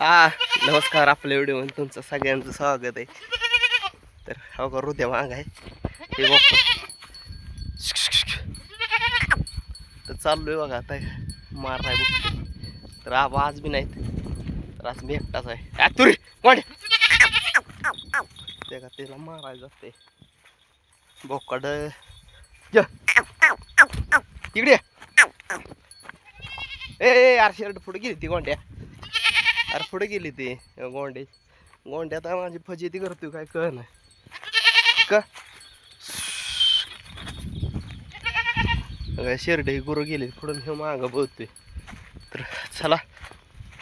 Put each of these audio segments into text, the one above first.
हा नमस्कार आपल्या व्हिडिओमध्ये तुमचं सगळ्यांचं स्वागत आहे. तर हो का हृदय माग आहे. हे बघतो तर चाललोय बघा आता. मार नाही बघतो तर आबा आज बी नाहीत. तर आज मी एकटाच आहे. आ, तुरी कोण ते का त्याला मारायचं असते बोकड. तिकडे ए ए, यार शर्ट पुढे गेली ती कोणत्या अरे पुढे गेली ती गोंडे. गोंड्यात माझी फजिती करतोय काय कळ नाही का. काय शेरडे गुरु गेली पुढून हे मागं बोलते तर चला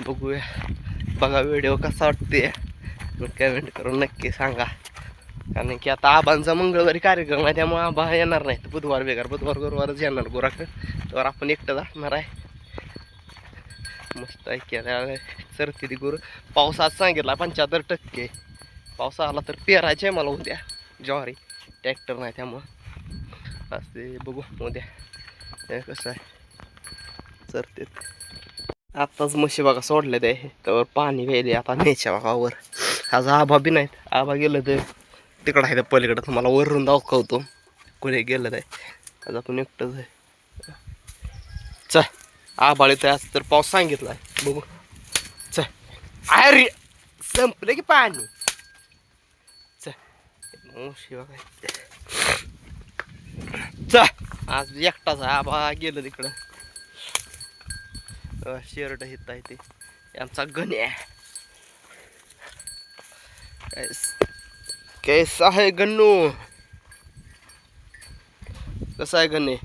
बघूया. बघा व्हिडिओ कसा वाटते कमेंट करून नक्की सांगा. कारण की आता आबांचा मंगळवारी कार्यक्रम आहे त्यामुळे आबा येणार नाही बुधवार बेकार बुधवार गुरुवारच येणार गुराक तर आपण एकटं जाणार आहे. मस्त ऐकायला सरती ती गुरु पाऊस आज सांगितला पंच्याहत्तर टक्के. पाऊस आला तर पेरायचे मला उद्या. ज्वारी. ट्रॅक्टर नाही त्यामुळं. असते बघू उद्या. कसं आहे. चरतेत. आत्ताच म्हशी बघा सोडले ते त्यावर पाणी प्यायले आता मेच्या बघा आज आभा बी नाहीत. आभा गेलं तर तिकडं आहे त्या पलीकडं. तुम्हाला वरून दाखवतो. कोणी गेलं ते. आज आपण एकटंच आहे. चल. आबाळ येते आज तर पाऊस सांगितला आहे बघू. अरे संपलं की पाणी. च म्हशी बघा. चल. आज एकटाच आहे आबा गेलं तिकडं. शर्ट हित आहे ते. आमचा गण्या. कैस- कैसा आहे गन्नू? कसा आहे गणे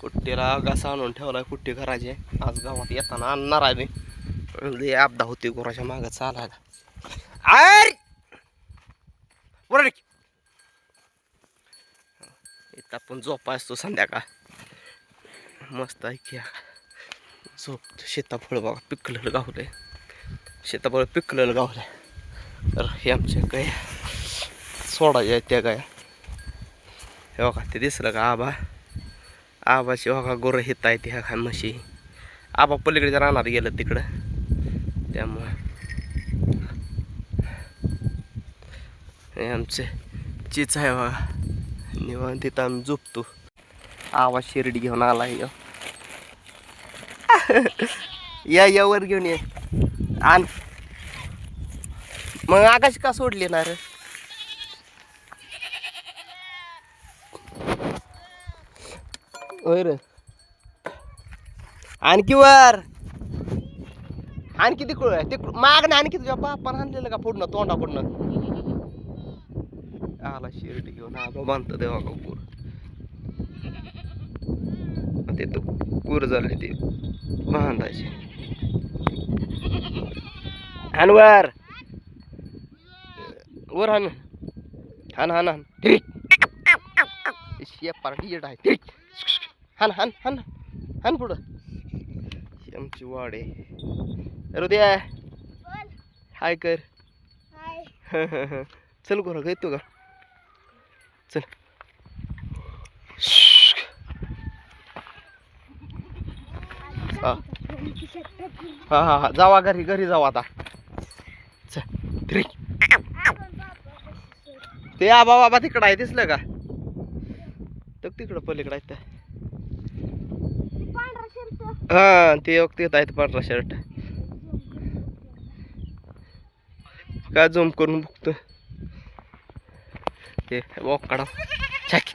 कुट्टीला घासा आणून ठेवला कुट्टी करायची आज गावात येताना आणणार आहे मी. लय आपदा होती गुराच्या मागं चालायला. आर बरं इथं आपण झोपा असतो संध्याकाळ. मस्त आहे झोप शेताफळ बघा पिकलेलं गावलंय. शेताफळ पिकलेलं गावलंय. तर हे आमच्या काय सोडायचे आहेत त्या गाया हे बघा ते दिसलं का आबा? आबाची बघा गोरं हित आहे ह्या खान म्हशी आबा पलीकडे रानात गेलं तिकडं. त्यामुळं हे आमचे चीच आहे बघा. निवांत तिथं आम्ही झोपतो. आवाज शिर्डी घेऊन आला आहे या यावर घेऊन ये. आण. मग आकाश का सोडले ना रे? होय रे. आणखी वर. आणखी तिकडं तिकडं माग ना आणखी तुझ्या बापानं आणलेलं का पुढनं तोंडाकडनं आला शिर्ट घेऊन आबा बांधतो देवा का पूर. ते तो पूर झाले ते बांधायचे हान वर. वर हान हान हान हान ठीक. पार्टी येत आहे. ठीक. हान हान हान हान पुढं. आमची वाड आहे. हृदया. हाय कर. चल गोरा घेतो का चल. हा. हा हा हा. जावा घरी घरी जावा आता. चल ते आबा बाबा तिकडं आहे दिसलं का? तर तिकडं पलीकडं आहे त्या. हा ते योग तिथं आहेत पांढरा शर्ट काय जम करून बघतो ते वॉक काढा छाक.